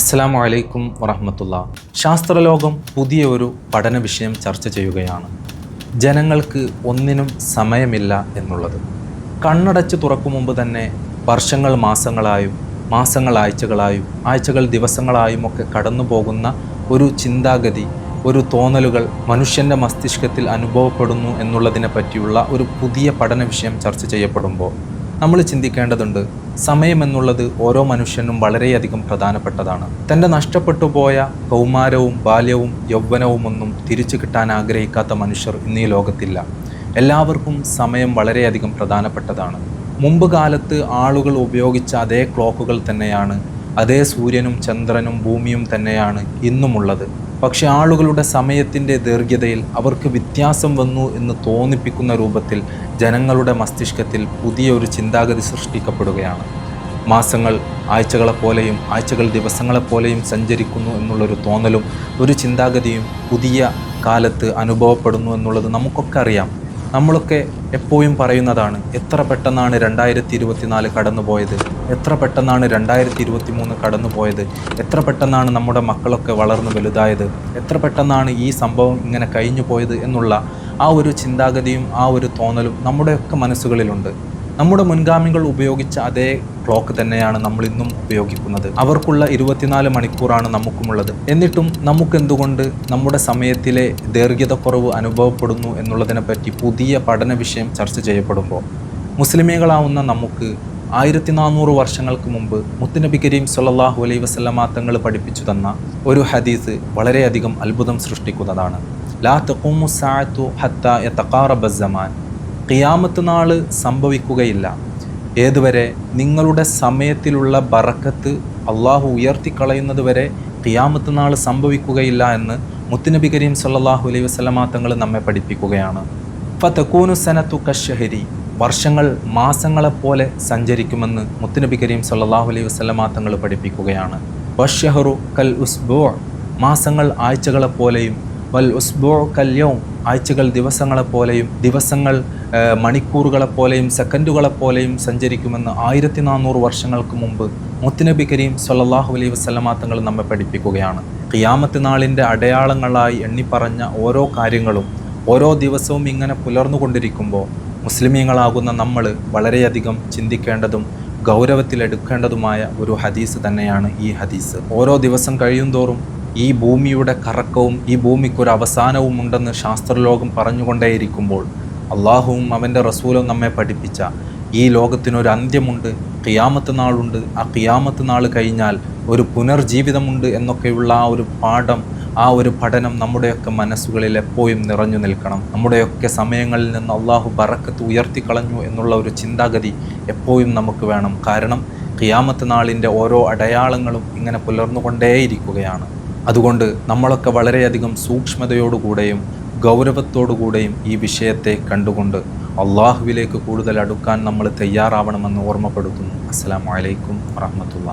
അസ്സാം വലൈക്കും വറഹമത്തുള്ള. ശാസ്ത്രലോകം പുതിയ ഒരു പഠന വിഷയം ചർച്ച ചെയ്യുകയാണ്. ജനങ്ങൾക്ക് ഒന്നിനും സമയമില്ല എന്നുള്ളത്. കണ്ണടച്ച് തുറക്കും മുമ്പ് തന്നെ വർഷങ്ങൾ മാസങ്ങളായും മാസങ്ങൾ ആഴ്ചകളായും ആഴ്ചകൾ ദിവസങ്ങളായും ഒക്കെ കടന്നു പോകുന്ന ഒരു ചിന്താഗതി ഒരു തോന്നലുകൾ മനുഷ്യന്റെ മസ്തിഷ്കത്തിൽ അനുഭവപ്പെടുന്നു എന്നുള്ളതിനെ പറ്റിയുള്ള ഒരു പുതിയ പഠന വിഷയം ചർച്ച ചെയ്യപ്പെടുമ്പോൾ നമ്മൾ ചിന്തിക്കേണ്ടതുണ്ട് സമയമെന്നുള്ളത് ഓരോ മനുഷ്യനും വളരെയധികം പ്രധാനപ്പെട്ടതാണ്. തന്റെ നഷ്ടപ്പെട്ടു പോയ കൗമാരവും ബാല്യവും യൗവനവും ഒന്നും തിരിച്ചു കിട്ടാൻ ആഗ്രഹിക്കാത്ത മനുഷ്യർ ഇന്നീ ലോകത്തില്ല. എല്ലാവർക്കും സമയം വളരെയധികം പ്രധാനപ്പെട്ടതാണ്. മുമ്പ് കാലത്ത് ആളുകൾ ഉപയോഗിച്ച അതേ ക്ലോക്കുകൾ തന്നെയാണ് അതേ സൂര്യനും ചന്ദ്രനും ഭൂമിയും തന്നെയാണ് ഇന്നുമുള്ളത്. പക്ഷെ ആളുകളുടെ സമയത്തിന്റെ ദീർഘ്യതയിൽ അവർക്ക് വ്യത്യാസം വന്നു എന്ന് തോന്നിപ്പിക്കുന്ന രൂപത്തിൽ ജനങ്ങളുടെ മസ്തിഷ്കത്തിൽ പുതിയ ഒരു ചിന്താഗതി സൃഷ്ടിക്കപ്പെടുകയാണ്. മാസങ്ങൾ ആഴ്ചകളെപ്പോലെയും ആഴ്ചകൾ ദിവസങ്ങളെപ്പോലെയും സഞ്ചരിക്കുന്നു എന്നുള്ളൊരു തോന്നലും ഒരു ചിന്താഗതിയും പുതിയ കാലത്ത് അനുഭവപ്പെടുന്നു എന്നുള്ളത് നമുക്കൊക്കെ അറിയാം. നമ്മളൊക്കെ എപ്പോഴും പറയുന്നതാണ് എത്ര പെട്ടെന്നാണ് രണ്ടായിരത്തി ഇരുപത്തിനാല് കടന്നുപോയത്? എത്ര പെട്ടെന്നാണ് രണ്ടായിരത്തി ഇരുപത്തി മൂന്ന് കടന്നുപോയത്? എത്ര പെട്ടെന്നാണ് നമ്മുടെ മക്കളൊക്കെ വളർന്നു വലുതായത്? എത്ര പെട്ടെന്നാണ് ഈ സംഭവം ഇങ്ങനെ കഴിഞ്ഞു പോയത് എന്നുള്ള ആ ഒരു ചിന്താഗതിയും ആ ഒരു തോന്നലും നമ്മുടെയൊക്കെ മനസ്സുകളിലുണ്ട്. നമ്മുടെ മുൻഗാമികൾ ഉപയോഗിച്ച അതേ ക്ലോക്ക് തന്നെയാണ് നമ്മൾ ഇന്നും ഉപയോഗിക്കുന്നത്. അവർക്കുള്ള ഇരുപത്തിനാല് മണിക്കൂറാണ് നമുക്കുമുള്ളത്. എന്നിട്ടും നമുക്ക് എന്തുകൊണ്ട് നമ്മുടെ സമയത്തിലെ ദീർഘ്യതക്കുറവ് അനുഭവപ്പെടുന്നു എന്നുള്ളതിനെപ്പറ്റി പുതിയ പഠന വിഷയം ചർച്ച ചെയ്യപ്പെടുമ്പോൾ മുസ്ലിമീകളാവുന്ന നമുക്ക് ആയിരത്തി നാനൂറ് വർഷങ്ങൾക്ക് മുമ്പ് മുത്തുനബി കരീം സല്ലാഹു അലൈ വസ്ലമാ തങ്ങൾ പഠിപ്പിച്ചു തന്ന ഒരു ഹദീസ് വളരെയധികം അത്ഭുതം സൃഷ്ടിക്കുന്നതാണ്. ലാ തഖൂമു സാത്തു ഹത്ത യതഖാറബ സമാൻ ഖിയാമത്ത് നാൾ സംഭവിക്കുകയില്ല. ഏതുവരെ നിങ്ങളുടെ സമയത്തിലുള്ള ബറക്കത്ത് അള്ളാഹു ഉയർത്തിക്കളയുന്നത് വരെ ഖിയാമത്ത് നാൾ സംഭവിക്കുകയില്ല എന്ന് മുത്തുനബി കരീം സല്ലാഹു അലൈഹി വസ്ലമാ തങ്ങൾ നമ്മെ പഠിപ്പിക്കുകയാണ്. ഫതക്കൂനു സനത്തു കഷഹരി വർഷങ്ങൾ മാസങ്ങളെപ്പോലെ സഞ്ചരിക്കുമെന്ന് മുത്തുനബി കരീം സല്ലാഹു അലൈഹി വസ്ലമാ തങ്ങൾ പഠിപ്പിക്കുകയാണ്. വഷഹറു കൽ ഉസ്ബോ മാസങ്ങൾ ആഴ്ചകളെപ്പോലെയും വൽ ഉസ്ബോ കല്യവും ആഴ്ചകൾ ദിവസങ്ങളെപ്പോലെയും ദിവസങ്ങൾ മണിക്കൂറുകളെപ്പോലെയും സെക്കൻഡുകളെപ്പോലെയും സഞ്ചരിക്കുമെന്ന് ആയിരത്തി നാനൂറ് വർഷങ്ങൾക്ക് മുമ്പ് മുത്തുനബി കരീം സല്ലാഹു അലൈഹി വസ്ലമാ തങ്ങൾ നമ്മെ പഠിപ്പിക്കുകയാണ്. ഖിയാമത്ത് നാളിന്റെ അടയാളങ്ങളായി എണ്ണിപ്പറഞ്ഞ ഓരോ കാര്യങ്ങളും ഓരോ ദിവസവും ഇങ്ങനെ പുലർന്നുകൊണ്ടിരിക്കുമ്പോൾ മുസ്ലിമീങ്ങളാകുന്ന നമ്മൾ വളരെയധികം ചിന്തിക്കേണ്ടതും ഗൗരവത്തിലെടുക്കേണ്ടതുമായ ഒരു ഹദീസ് തന്നെയാണ് ഈ ഹദീസ്. ഓരോ ദിവസം കഴിയുന്തോറും ഈ ഭൂമിയുടെ കറക്കവും ഈ ഭൂമിക്കൊരു അവസാനവും ഉണ്ടെന്ന് ശാസ്ത്രലോകം പറഞ്ഞുകൊണ്ടേയിരിക്കുമ്പോൾ അള്ളാഹുവും അവന്റെ റസൂലും നമ്മെ പഠിപ്പിച്ച ഈ ലോകത്തിനൊരു അന്ത്യമുണ്ട് കിയാമത്ത് നാളുണ്ട്. ആ കിയാമത്ത് നാൾ കഴിഞ്ഞാൽ ഒരു പുനർജീവിതമുണ്ട് എന്നൊക്കെയുള്ള ആ ഒരു പാഠം ആ ഒരു പഠനം നമ്മുടെയൊക്കെ മനസ്സുകളിൽ എപ്പോഴും നിറഞ്ഞു നിൽക്കണം. നമ്മുടെയൊക്കെ സമയങ്ങളിൽ നിന്ന് അള്ളാഹു ബറക്കത്ത് ഉയർത്തിക്കളഞ്ഞു എന്നുള്ള ഒരു ചിന്താഗതി എപ്പോഴും നമുക്ക് വേണം. കാരണം കിയാമത്ത് നാളിന്റെ ഓരോ അടയാളങ്ങളും ഇങ്ങനെ പുലർന്നുകൊണ്ടേയിരിക്കുകയാണ്. അതുകൊണ്ട് നമ്മളൊക്കെ വളരെയധികം സൂക്ഷ്മതയോടുകൂടെയും ഗൗരവത്തോടുകൂടെയും ഈ വിഷയത്തെ കണ്ടുകൊണ്ട് അള്ളാഹുവിലേക്ക് കൂടുതൽ അടുക്കാൻ നമ്മൾ തയ്യാറാവണമെന്ന് ഓർമ്മപ്പെടുത്തുന്നു. അസ്സാം വലൈക്കും വാഹമത്തുള്ള